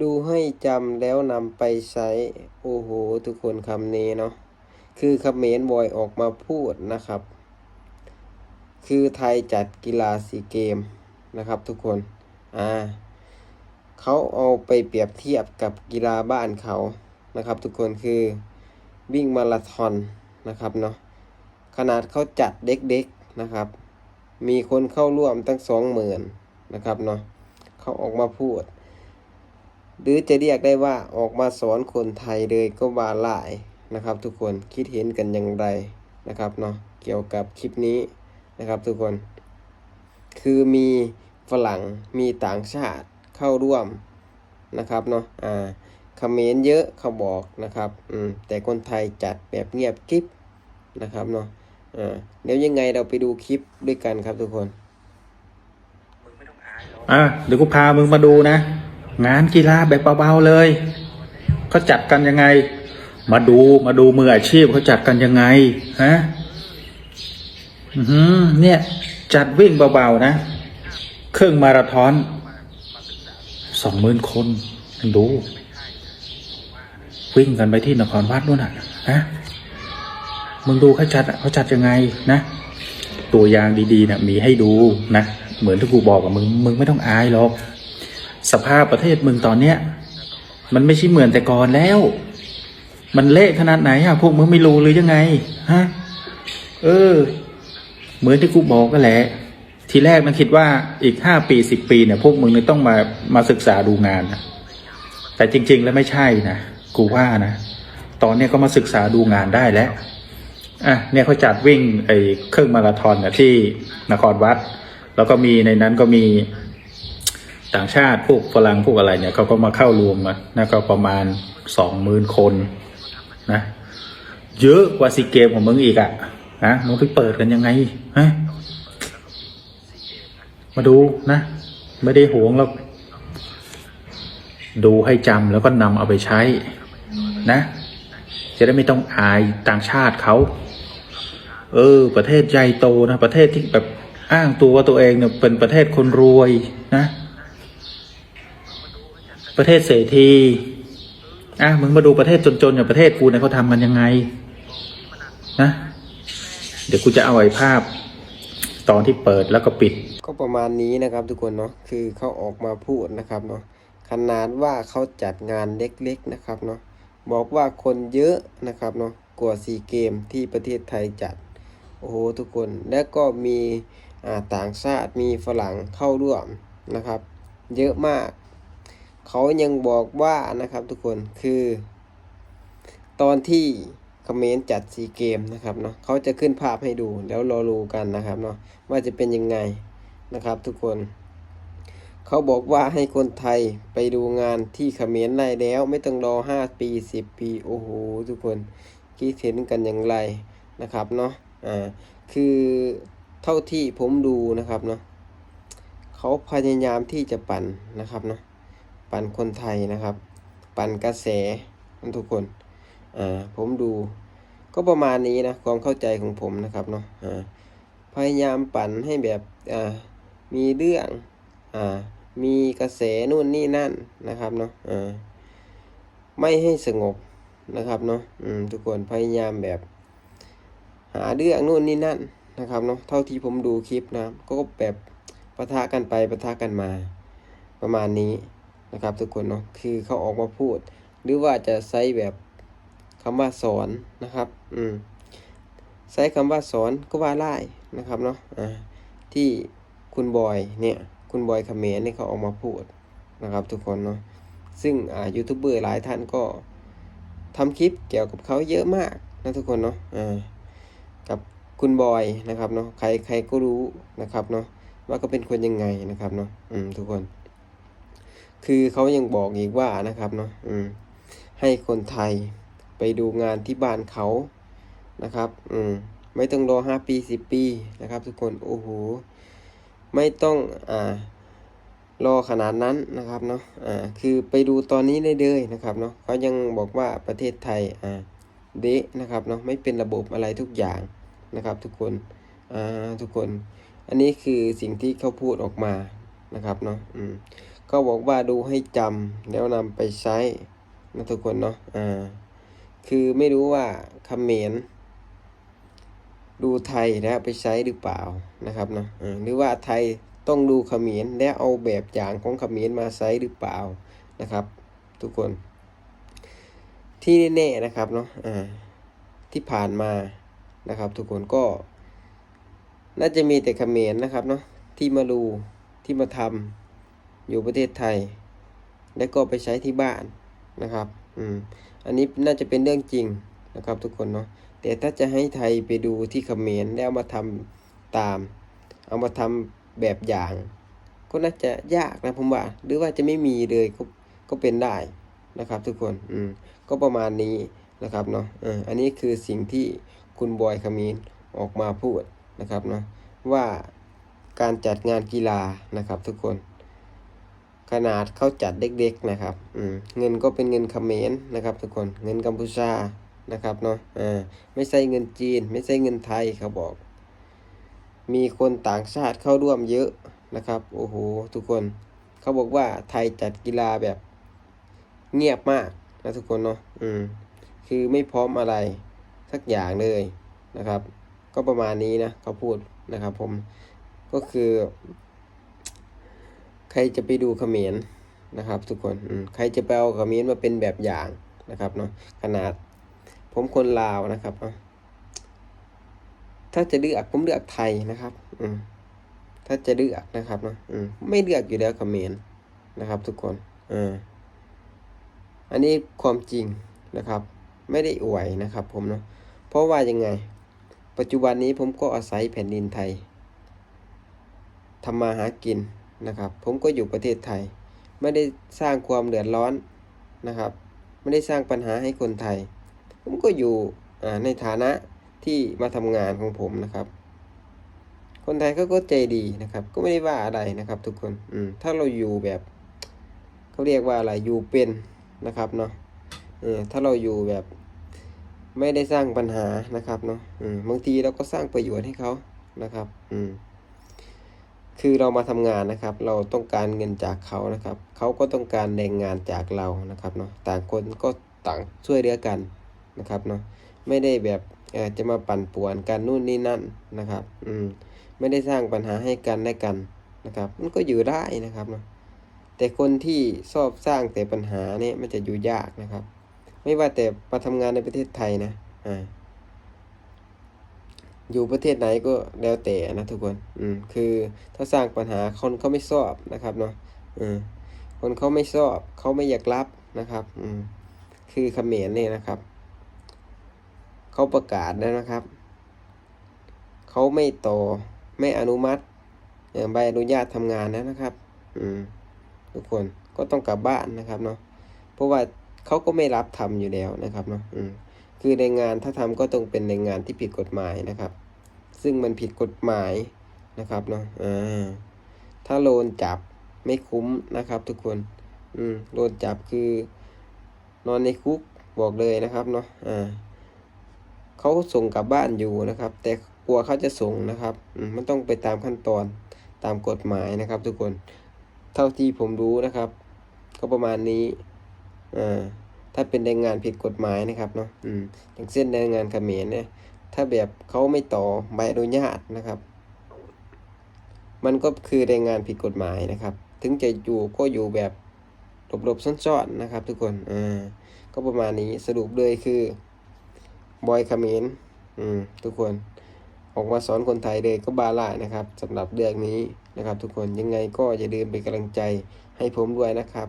ดูให้จำแล้วนำไปใช้ โอ้โห ทุกคนคำนี้เนาะ คือคำเขมนบอยออกมาพูดนะครับ คือไทยจัดกีฬาซีเกมนะครับทุกคน อ่า เขาเอาไปเปรียบเทียบกับกีฬาบ้านเขา นะครับ ทุกคนคือวิ่งมาราธอนนะครับเนาะ ขนาดเขาจัดเด็กๆนะครับ มีคนเข้าร่วมตั้งสองหมื่นนะครับเนาะ เขาออกมาพูด หรือจะเรียกได้ว่าออกมาสอนคนไทยเลยก็ว่าหลายนะครับ ทุกคนคิดเห็นกันอย่างไรนะครับเนาะเกี่ยวกับคลิปนี้นะครับ ทุกคน คือมีฝรั่งมีต่างชาติเข้าร่วมนะครับเนาะอ่าคอมเขมรเยอะเขาบอกนะครับอืมแต่คนไทยจัดแบบเงียบกริบนะครับเนาะอ่าเดี๋ยวยังไงเราไปดูคลิปด้วยกันครับทุกคน อะเดี๋ยวกูพามึงมาดูนะ งานกีฬาแบบเบาๆเลยเขาจัดกันยังไง มาดูมาดูมืออาชีพเขาจัดกันยังไงฮะอือหือเนี่ย จัดวิ่งเบาๆนะเครื่องมาราธอนสองหมื่นคนดู วิ่งกันไปที่นครวัดนู่นน่ะนะมึงดูเขาจัดเขาจัดยังไงนะ ตัวอย่างดีๆนะมีให้ดูนะ เหมือนที่กูบอกกับมึงมึงไม่ต้องอายหรอก สภาพประเทศมึงตอนเนี้ย มันไม่ใช่เหมือนแต่ก่อนแล้ว มันเละขนาดไหนอะพวกมึงไม่รู้หรือยังไงฮะเออ เหมือนที่กูบอกก็แหละ ทีแรกมันคิดว่าอีกห้าปีสิบปีเนี่ย พวกมึงเนี่ยต้องมามาศึกษาดูงานนะแต่จริง ๆ แล้วไม่ใช่นะกูว่านะตอนนี้ก็มาศึกษาดูงานได้แล้วอะเนี่ยเขาจัดวิ่งไอ้เครื่องมาราธอนเนะที่นครวัด แล้วก็มีในนั้นก็มี ต่างชาติพวกฝรั่งพวกอะไรเนี่ยเขาก็มาเข้ารวมกันนะก็ประมาณสองหมื่นคนนะเยอะกว่าซีเกมของมึงอีกอะ่ะนะมึงไปเปิดกันยังไงฮะมาดูนะ ไม่ได้หวงแล้วดูให้จำแล้วก็นำเอาไปใช้นะ จะได้ไม่ต้องอายต่างชาติเขา เออ ประเทศใหญ่โตนะ ประเทศที่แบบอ้างตัวว่าตัวเองเนี่ยเป็นประเทศคนรวยนะ ประเทศเศรษฐีอะมึงมาดูประเทศจนๆอย่างประเทศกูเนี่ยเขาทำกันยังไงนะเดี๋ยวกูจะเอาไอ้ภาพ ตอนที่เปิดแล้วก็ปิด ก็ประมาณนี้นะครับทุกคนเนาะคือเขาออกมาพูดนะครับเนาะขนาดว่าเขาจัดงานเล็กๆนะครับเนาะบอกว่าคนเยอะนะครับเนาะกว่าซีเกมที่ประเทศไทยจัดโอ้โหทุกคนและก็มีต่างชาติมีฝรั่งเข้าร่วมนะครับ เยอะมาก เขายังบอกว่านะครับทุกคนคือ ตอนที่คอมเขมนต์จัดซีเกมนะครับเนาะเขาจะขึ้นภาพให้ดูแล้วรอรูกันนะครับเนาะว่าจะเป็นยังไงนะครับ ทุกคน เขาบอกว่าให้คนไทยไปดูงานที่เขมรได้แล้ว ไม่ต้องรอห้าปีสิบปีโอ้โหทุกคนคิดเห็นกันอย่างไรนะครับเนาะอ่าคือเท่าที่ผมดูนะครับเนาะเขาพยายามที่จะปั่นนะครับเนาะ ปั่นคนไทยนะครับ ปั่นกระแสทุกคนอ่าผมดู ก็ประมาณนี้นะความเข้าใจของผมนะครับเนาะอ่าพยายามปั่นให้แบบอ่ามีเรื่องอ่ามีกระแสนู่นนี่นั่นนะครับเนาะอ่าไม่ให้สงบนะครับเนาะอืมทุกคนพยายามแบบ หาเรื่องนู่นนี่นั่นนะครับเนาะเท่าที่ผมดูคลิปนะก็แบบปะทะกันไปปะทะกันมา ประมาณนี้ นะครับทุกคนเนาะคือเขาออกมาพูด หรือว่าจะใช้แบบคำว่าสอนนะครับ อืมใช้คำว่าสอนก็ว่าไล่นะครับเนาะอ่าที่คุณบอยเนี่ย คุณบอยคเขมรนี่เขาออกมาพูดนะครับ ทุกคนเนาะซึ่งอ่ายูทูบเบอร์หลายท่านก็ทำคลิปเกี่ยวกับเขาเยอะมากนะทุกคนเนาะอ่ากับคุณบอยนะครับเนาะใครใครก็รู้นะครับเนาะว่าก็เป็นคนยังไงนะครับเนาะอืมทุกคน คือเขายังบอกอีกว่านะครับเนาะอืมให้คนไทยไปดูงานที่บ้านเขานะครับ อืมไม่ต้องรอห้าปีสิบปีนะครับ ทุกคนโอ้โหไม่ต้องอ่ารอขนาดนั้นนะครับเนาะอ่าคือไปดูตอนนี้ได้เลยนะครับเนาะเขายังบอกว่าประเทศไทยอ่าเดะนะครับเนาะไม่เป็นระบบอะไรทุกอย่างนะครับ ทุกคนอ่าทุกคน อันนี้คือสิ่งที่เขาพูดออกมานะครับเนาะอืม เขาบอกว่าดูให้จำแล้วนำไปใช้นะทุกคนเนาะอ่าคือไม่รู้ว่าเขมรดูไทยแล้วไปใช้หรือเปล่านะครับเนาะอ่าหรือว่าไทยต้องดูเขมรและเอาแบบอย่างของเขมรมาใช้หรือเปล่านะครับ ทุกคน ที่แน่ๆนะครับเนาะอ่าที่ผ่านมานะครับ ทุกคนก็ น่าจะมีแต่เขมรนะครับเนาะที่มาดูที่มาทำ อยู่ประเทศไทย แล้วก็ไปใช้ที่บ้านนะครับ อืม อันนี้น่าจะเป็นเรื่องจริงนะครับ ทุกคนเนาะ แต่ถ้าจะให้ไทยไปดูที่เขมรแล้วามาทำตาม เอามาทำแบบอย่าง ก็น่าจะยากนะผมว่า หรือว่าจะไม่มีเลยก็ก็เป็นได้นะครับ ทุกคน อืม ก็ประมาณนี้นะครับเนาะอออันนี้คือสิ่งที่คุณบอยขมีนออกมาพูดนะครับเนาะว่าการจัดงานกีฬานะครับทุกคน ขนาดเขาจัดเด็กๆนะครับอืมเงินก็เป็นเงินเขมรนะครับ ทุกคนเงินกัมพูชานะครับเนาะอ่าไม่ใช่เงินจีน ไม่ใช่เงินไทยเขาบอก มีคนต่างชาติเข้าร่วมเยอะนะครับ โอ้โหทุกคนเขาบอกว่าไทยจัดกีฬาแบบเงียบมากนะทุกคนเนาะอืมคือไม่พร้อมอะไรสักอย่างเลยนะครับ ก็ประมาณนี้นะเขาพูดนะครับ ผมก็คือ ใครจะไปดูเขมรนะครับ ทุกคนใครจะไปเอาเขมรมาเป็นแบบอย่างนะครับเนาะขนาด ผมคนลาวนะครับเนาะถ้าจะเลือกผมเลือกไทยนะครับ อืมถ้าจะเลือกนะครับเนาะอืมไม่เลือกอยู่แล้วเขมรนะครับ ทุกคนอ่าอันนี้ความจริงนะครับ ไม่ได้อวยนะครับ ผมเนาะเพราะว่ายังไง ปัจจุบันนี้ผมก็อาศัยแผ่นดินไทยทำมาหากิน นะครับ ผมก็อยู่ประเทศไทย ไม่ได้สร้างความเดือดร้อนนะครับ ไม่ได้สร้างปัญหาให้คนไทย ผมก็อยู่ในฐานะที่มาทำงานของผมนะครับ คนไทยเขาก็ใจดีนะครับ ก็ไม่ได้ว่าอะไรนะครับ ทุกคนอืมถ้าเราอยู่แบบเขาเรียกว่าอะไรอยู่เป็นนะครับเนาะเออถ้าเราอยู่แบบไม่ได้สร้างปัญหานะครับเนาะอืมบางทีเราก็สร้างประโยชน์ให้เขานะครับ อืม คือเรามาทำงานนะครับ เราต้องการเงินจากเขานะครับ เขาก็ต้องการแรงงานจากเรานะครับเนาะต่างคนก็ต่างช่วยเหลือกันนะครับเนาะไม่ได้แบบจะมาปั่นป่วนกันนู่นนี่นั่นนะครับ อืมไม่ได้สร้างปัญหาให้กันและกันนะครับ มันก็อยู่ได้นะครับเนาะแต่คนที่ชอบสร้างแต่ปัญหาเนี่ยมันจะอยู่ยากนะครับ ไม่ว่าแต่มาทำงานในประเทศไทยนะอ่า อยู่ประเทศไหนก็แล้วแต่นะทุกคน อืม คือถ้าสร้างปัญหาคนเขาไม่ชอบนะครับเนาะอืมคนเขาไม่ชอบเขาไม่อยากรับนะครับ อืม คือเขมรเนี่ยนะครับ เขาประกาศแล้วนะครับ เขาไม่ต่อไม่อนุมัติเอ่อใบอนุญาตทำงานแล้วนะครับ อืม ทุกคนก็ต้องกลับบ้านนะครับเนาะ เพราะว่าเขาก็ไม่รับทำอยู่แล้วนะครับเนาะ อืม คือแรงงานถ้าทำก็ต้องเป็นแรงงานที่ผิดกฎหมายนะครับ ซึ่งมันผิดกฎหมายนะครับเนาะอ่าถ้าโดนจับไม่คุ้มนะครับ ทุกคน อืมโดนจับคือนอนในคุกบอกเลยนะครับเนาะอ่าเขาส่งกลับบ้านอยู่นะครับ แต่กลัวเขาจะส่งนะครับมันต้องไปตามขั้นตอนตามกฎหมายนะครับ ทุกคน เท่าที่ผมรู้นะครับ ก็ประมาณนี้อ่า ถ้าเป็นแรงงานผิดกฎหมายนะครับเนาะอืมอย่างเช่นแรงงานเขมรเนี่ย ถ้าแบบเขาไม่ต่อใบอนุญาตนะครับ มันก็คือแรงงานผิดกฎหมายนะครับ ถึงจะอยู่ก็อยู่แบบหลบๆซ่อนๆนะครับ ทุกคนอ่าก็ประมาณนี้สรุปเลยคือบอยเขมรอืมทุกคนออกมาสอนคนไทยเลยก็บาล่านะครับสำหรับเรื่องนี้นะครับ ทุกคนยังไงก็อย่าลืมเป็นกำลังใจให้ผมด้วยนะครับ